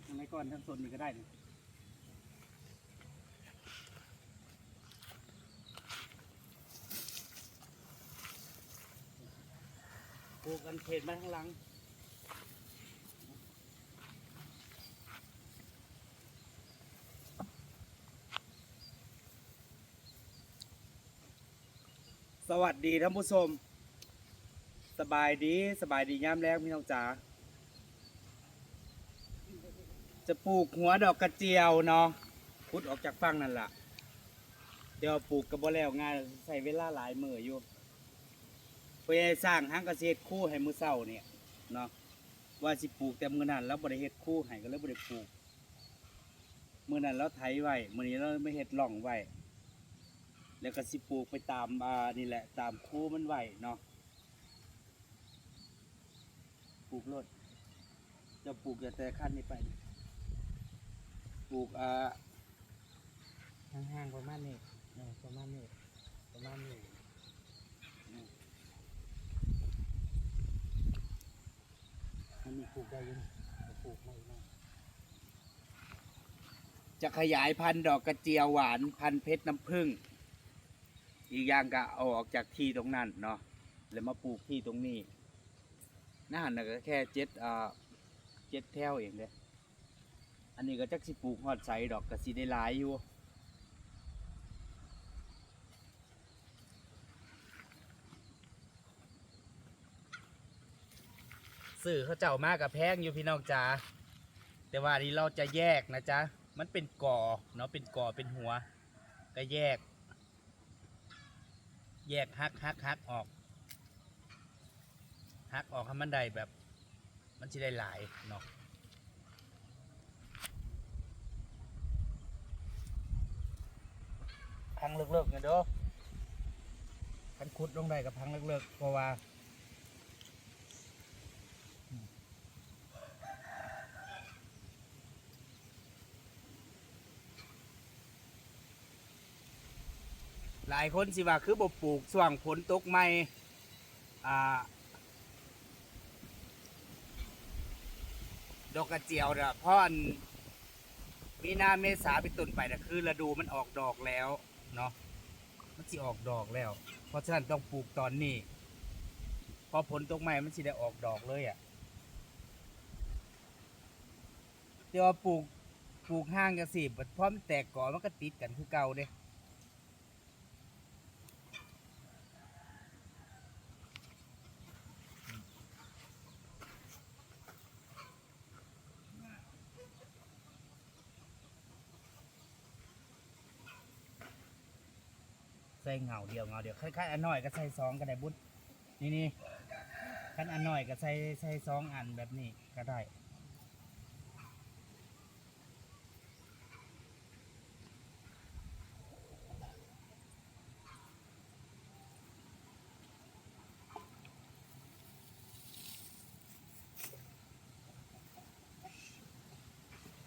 กทั้งในก้อนทั้งต้นนี่ก็ได้นี่ปลูกกันเขตมาข้างหลังสวัสดีท่านผู้ชม สบายดีสบายดีย่ามแรกพี่น้องจ๋า จะปลูกหัวดอกกระเจียวเนาะพุดออกจากฟังนั่นล่ะ เดี๋ยวปลูกกระบอกแล้วงานใส่เวลาหลายมืออยู่เพื่อสร้างห้างเกษตรคู่ให้มือเศร้าเนี่ยเนาะว่าสิปลูกแต่มือนั้นแล้วบริเฮ็ดคู่ให้ก็เลยบริปลูกมือนั้นเราไถไว้มือนี้เราไม่เฮ็ดร่องไว้แล้วก็สิปลูกไปตามอ่านี่แหละ ตามคู่มันไหวเนาะปลูกรถจะปลูกอย่าแต่ขั้นนี้ไป ปลูกอ่าห่างๆประมาณนี้เออประมาณนี้ประมาณนี้มอันนี้ปลูกได้อยังปลูกไม่ได้จะขยายพันธุ์ดอกกระเจียวหวานพันธุ์เพชรน้ำผึ้งอีกอย่างก็เอาออกจากที่ตรงนั้นเนาะแล้วมาปลูกที่ตรงนี้น่าหันน่ะก็แค่เจ็ดอ่าเจ็ดแถวเองเด้ อันนี้ก็จักสิปลูกฮอดใสดอกก็สิได้หลายอยู่สื่อเขาเจ้ามากกับแพงอยู่พี่น้องจ๋าแต่ว่าอันนี้เราจะแยกนะจ๊ะ มันเป็นก่อเนาะเป็นก่อเป็นหัว ก็แยก แยกฮักฮักฮักออกฮักออกให้มันได้แบบ มันจะได้หลายเนาะ พังเลิกๆเนี่ยเด้อพันขุดลงได้กับพังเลิกๆเพราะว่าหลายคนสิว่าคือบ่ปลูกส่วงฝนตกใหม่อ่าดอกกระเจียวเนี่ยพราะอันมีนาเมษาเป็นต้นไปนะคือฤดูมันออกดอกแล้ว เนาะมันสิออกดอกแล้ว เพราะฉะนั้นต้องปลูกตอนนี้พอผลตกใหม่มันสิได้ออกดอกเลยอะ่ะเดี๋ยวาปลูกปลูกห้างกันสิเพร้อมแตกก่อมันก็ติดกันคือเก่าเด้ เงาเดียวเงาเดียวคล้ายๆอันหน้อยก็ใส่สองก็ได้บุญนี่นี่คันอันหน้อยก็ใส่ใส่สองอันแบบนี้ก็ได้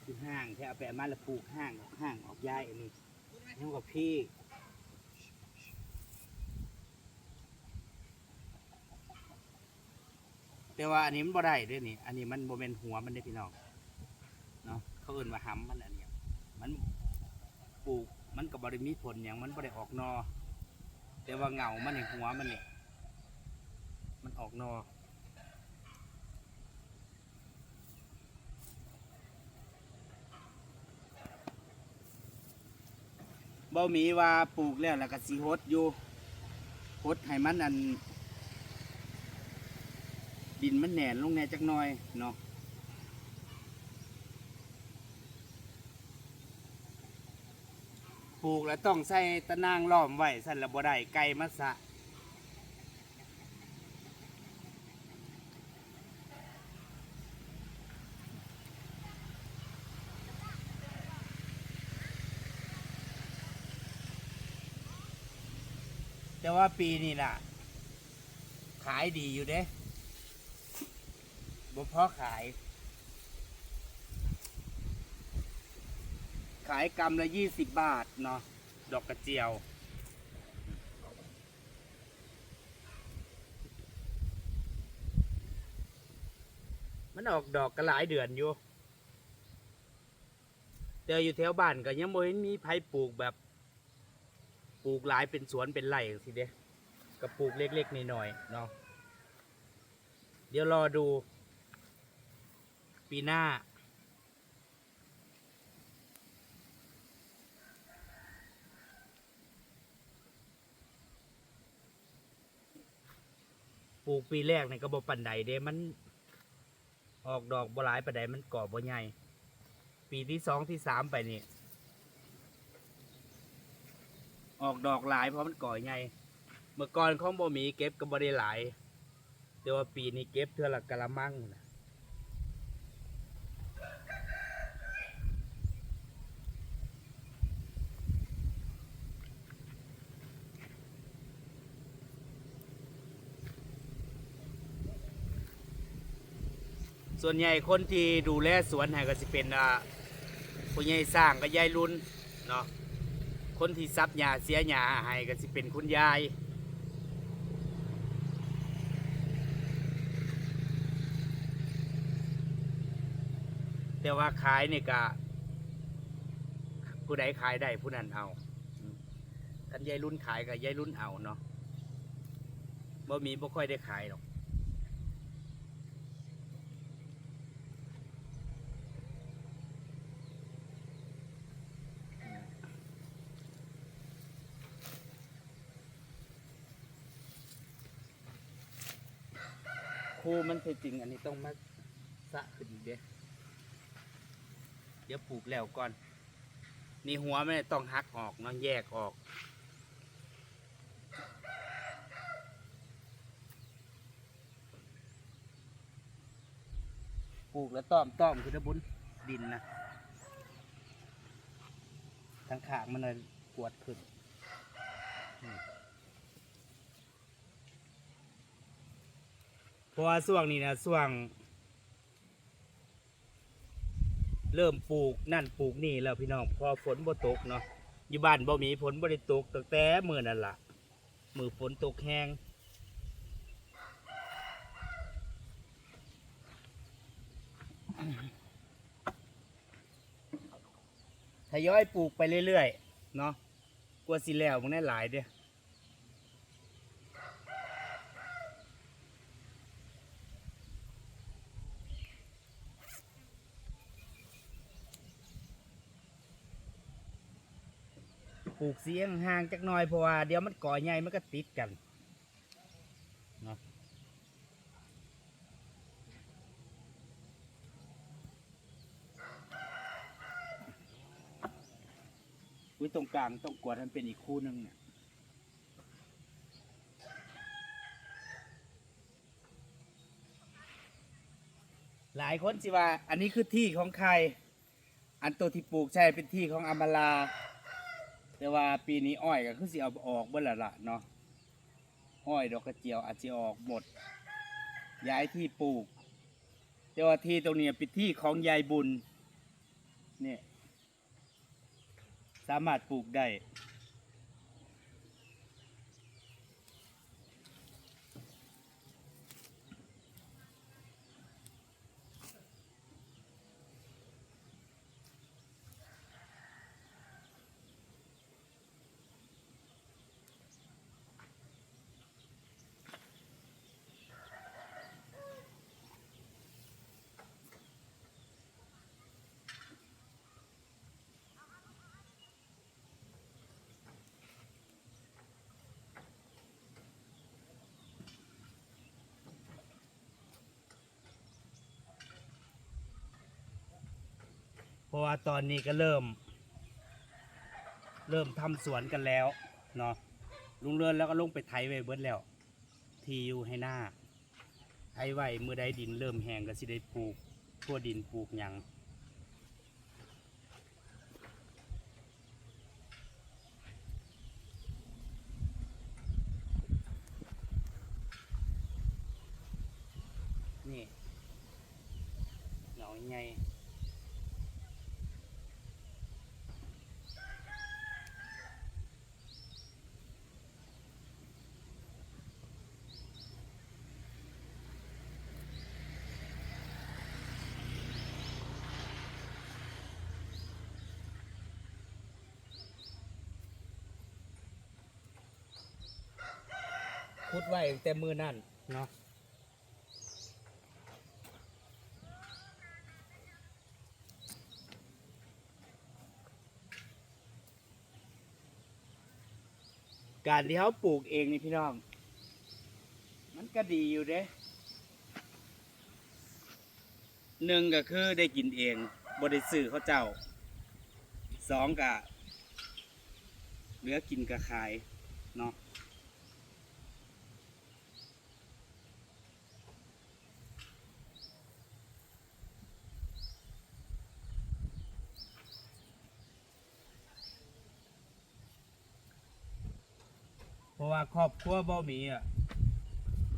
คือห้างที่เอาไปเอามาแล้วปลูกห้างออกห้างออกย้ายอันนี้นี่กับพี่ แต่ว่าอันนี้มันบ่ได้ด้วยนี่ อันนี้มันโมเมนหัวมันได้พี่น้องเนาะเขาเอื่นว่าห้ำมันอันนี้มันปลูกมันกับบริมีผลอย่างมันบ่ได้ออกนอ แต่ว่าเงามันนี่หัวมันเนี่ยมันออกนอบ่มีว่าปลูกแล้วแล้วก็สิฮดอยู่ฮดให้มันอัน ดินมันแหนนลงแน่จักหน่อยเนาะปลูกแล้วต้องใส่ตะนางล้อมไว้สั่นละบ่ได้ไก่มาสะแต่ว่าปีนี้ล่ะ ขายดีอยู่เด้ บ่พอขาย ขายกำละยี่สิบบาทเนาะดอกกระเจียว มันออกดอกก็หลายเดือนอยู่แต่อยู่แถวบ้านก็ยังบ่เห็นมีไผปลูกแบบ ปลูกหลายเป็นสวนเป็นไร่จังซี่เด้ก็ปลูกเล็กๆน้อยๆเนาะเดี๋ยวรอดู ปีหน้า ปลูกปีแรกนี่ก็บ่ปันใดเด้มัน ออกดอกบ่หลายปานใดมันก่อบ่ใหญ่ ปีที่สองที่สามไปนี่ ออกดอกหลายเพราะมันก่อใหญ่ เมื่อก่อนของบ่มีเก็บก็บ่ได้หลายแต่ว่าปีนี้เก็บเท่าละกะละมังนะ ส่วนใหญ่คนที่ดูแลสวนให้ก็สิเป็นผู้ใหญ่สร้างก็ยายรุ่นเนาะคนที่ซับหญ้าเสียหญ้าให้ก็สิเป็นคุณยายแต่ว่าขายนี่ก็ผู้ใดขายได้ผู้นั้นเอาอืมคันยายรุ่นขายก็ยายรุ่นเอาเนาะบ่มีบ่ค่อยได้ขายหรอก ครูมันคือจริง อันนี้ต้องมาสะขึ้นอีกเด้เดี๋ยวปลูกแล้วก่อน นี่หัวไม่ต้องหักออกเนาะแยกออกปลูกแล้วต้อมต้อมคือระบุญดินนะทั้งขางมันเลยกวดขึ้นอืม เพราะว่าช่วงนี้นะช่วง เริ่มปลูกนั่นปลูกนี่แล้วพี่น้องพอฝนบ่ตกเนาะอยู่บ้านบ่มีฝนบ่ได้ตกตั้งแต่มื้อนั่นล่ะมือฝนตกแห้งทยอยปลูกไปเรื่อยๆเนาะกลัวสิแล้วมันได้หลายเด้อ ปลูกเสียงห่างจักหน่อยเพราะว่าเดี๋ยวมันก่อใหญ่มันก็ติดกันเนาะอุ้ยตรงกลางต้องกวดมันเป็นอีกคู่นึงเนี่ยหลายคนสิว่า อันนี้คือที่ของใคร อันตัวที่ปลูกใช่เป็นที่ของอมาลา แต่ว่าปีนี้อ้อยก็คือสิเอาออกเบิ่ละละเนาะอ้อยดอกกระเจียวอาจจะออกหมด ย้ายที่ปลูก แต่ว่าที่ตรงนี้เป็นที่ของยายบุญเนี่ยสามารถปลูกได้ เพราะว่าตอนนี้ก็เริ่ม เริ่มทำสวนกันแล้วเนาะลุงเรือนแล้วก็ลงไปไถไว้เบิดแล้ว ทีอยู่ให้หน้าไถไว้เมื่อใดดินเริ่มแห้งก็สิได้ปลูกทั่วดินปลูกหยังนี่เหงาไง คุดไว้ตั้งแต่มือนั่นเนาะการที่เขาปลูกเองนี่พี่น้อง มันก็ดีอยู่เด้หนึ่งก็คือได้กินเองบริสื่อเขาเจ้าสองก็เหลือกินกับขายเนาะ ราะว่าครอบครัวบ่มีอะ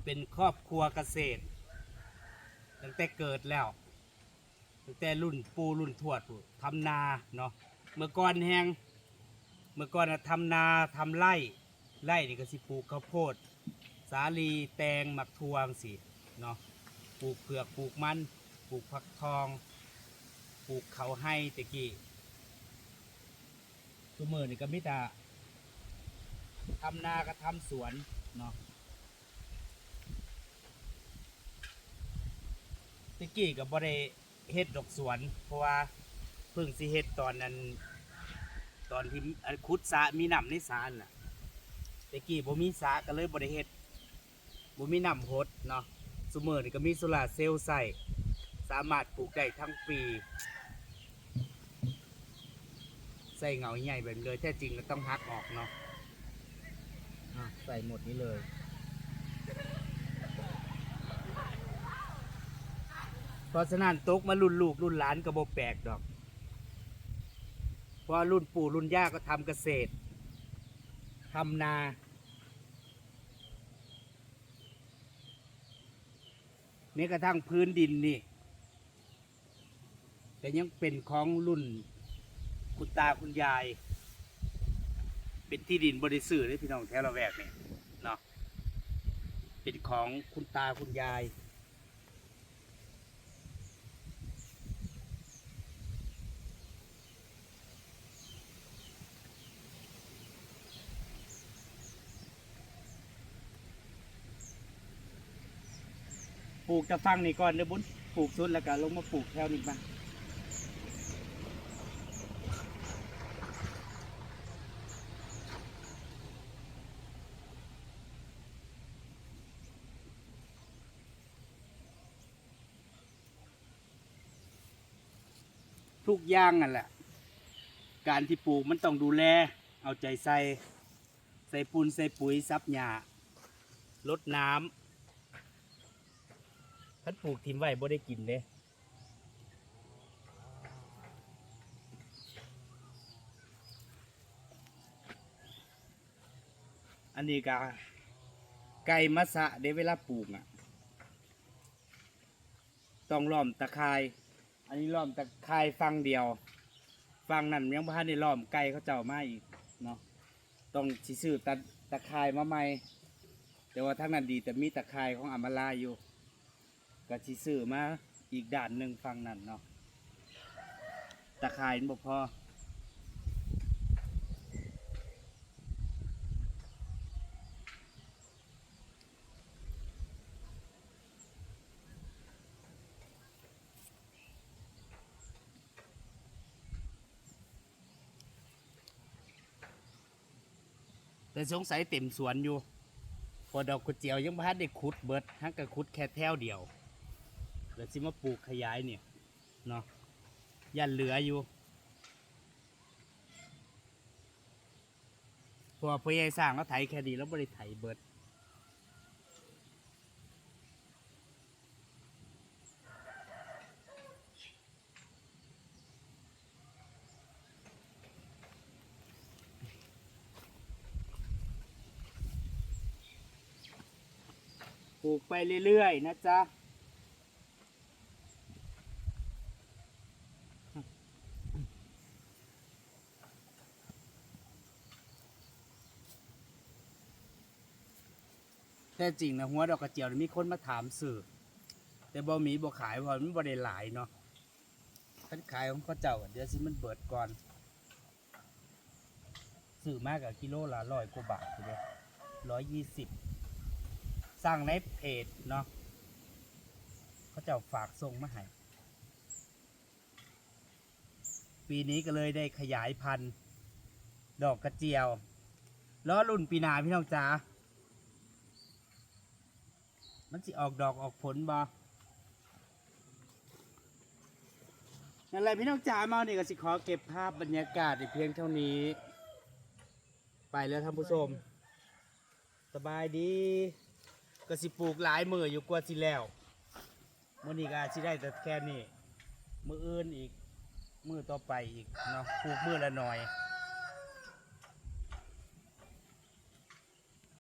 เป็นครอบครัวเกษตร ตั้งแต่เกิดแล้ว ตั้งแต่รุ่นปูรุ่นทวดพู้ทำนาเนาะเมื่อก่อนแหงเมื่อก่อนน่ะทำนาทำไร่ไร่นี่ก็สิปลูกข้าวโพด สาลีแตงหมักทวงสิเนาะปลูกเผือกปลูกมันปลูกผักทองปลูกเขาให้ตะกี้ทุกมือนี่ก็มิตา ทำนาก็ทำสวนเนาะตะกี้ก็บ่ได้เฮ็ดดอกสวน เพราะว่าเพิ่งสิเฮ็ดตอนนั้น ตอนที่อันขุดสระมีน้ำในสระน่ะตะกี้บ่มีสระก็เลยบ่ได้เฮ็ดบ่มีน้ำหดเนาะซุมื้อนี่ก็มีโซลาเซลล์ใส่สามารถปลูกได้ทั้งปีใส่เงาใหญ่แบบเลยแท้จริงก็ต้องหักออกเนาะ ใส่หมดนี้เลยเพราะฉะนั้นตกมารุ่นลูกรุ่นหลานก็บ่แปลกดอก เพราะรุ่นปู่รุ่นย่าก็ทำเกษตรทำนาแม้กระทั่งพื้นดินนี่แต่ยังเป็นของรุ่นคุณตาคุณยาย เป็นที่ดินบริสุทธิ์เลยพี่น้องแถวละแวกเนี่ยเนาะเป็นของคุณตาคุณยาย ปลูกจะฟังนี่ก่อนเดี๋ยบุญปลูกสุดแล้วก็ลงมาปลูกแถวนี้มา ทุกอย่างนั่นแหละ การที่ปลูกมันต้องดูแล เอาใจใส่ ใส่ปูนใส่ปุ๋ยซับหญ้าลดน้ำพันปลูกทิมไว้บ่ได้กินเด้อันนี้ก็ไก่มะสะเด้เวลาปลูกอะ ต้องล้อมตะไคร้ อันนี้ล้อมตะคายฟังเดียว ฟังนั่นยังพันในล้อมไกลเขาเจ้ามาอีกเนาะต้องสิซื้อตะตะคายมาใหม่แต่ว่าทั้งนั้นดีแต่มีตะคายของอัมาลาอยู่ก็สิซื้อมาอีกด่านหนึ่งฟังนั่นเนาะตะคายมันบ่พอ แต่สงสัยเต็มสวนอยู่พอดอกกุเจียวยังบ่ทันได้ขุดเบิดทั้งกระขุดแค่แถวเดียวเดี๋ยวสิมาปลูกขยายเนี่ยเนาะยันเหลืออยู่พราะว่าพ่อใหญ่สร้างแล้วไถแค่ดีแล้วบริไถเบิด ลูกไปเรื่อยๆนะจ๊ะแต่จริงนะหัวดอกกระเจียวมีคนมาถามสื่อ แต่บ่มีบ่ขายเพราะมันบ่ได้หลายเนาะคันขายของเขาเจ้าเดี๋ยวสิมันเบิดก่อนซื้อมากกับกิโลละร้อยกว่าบาทเลยร้อยยี่สิบ สั่งในเพจเนาะเขาจะฝากส่งมาให้ปีนี้ก็เลยได้ขยายพันธุ์ ดอกกระเจียวล้อรุ่นปีนาพี่น้องจ๋ามันสิออกดอกออกผลบ่นั่นแหละพี่น้องจ๋ามาเนี่ยก็สิขอเก็บภาพบรรยากาศเพียงเท่านี้ ไปแล้วท่านผู้ชม สบายดี ก็สิปลูกหลายมืออยู่กว่าสิแล้วมื่อนี้ก็สิได้แต่แค่นี้ มืออื่นอีก มือต่อไปอีกเนาะปลูกมือละหน่อย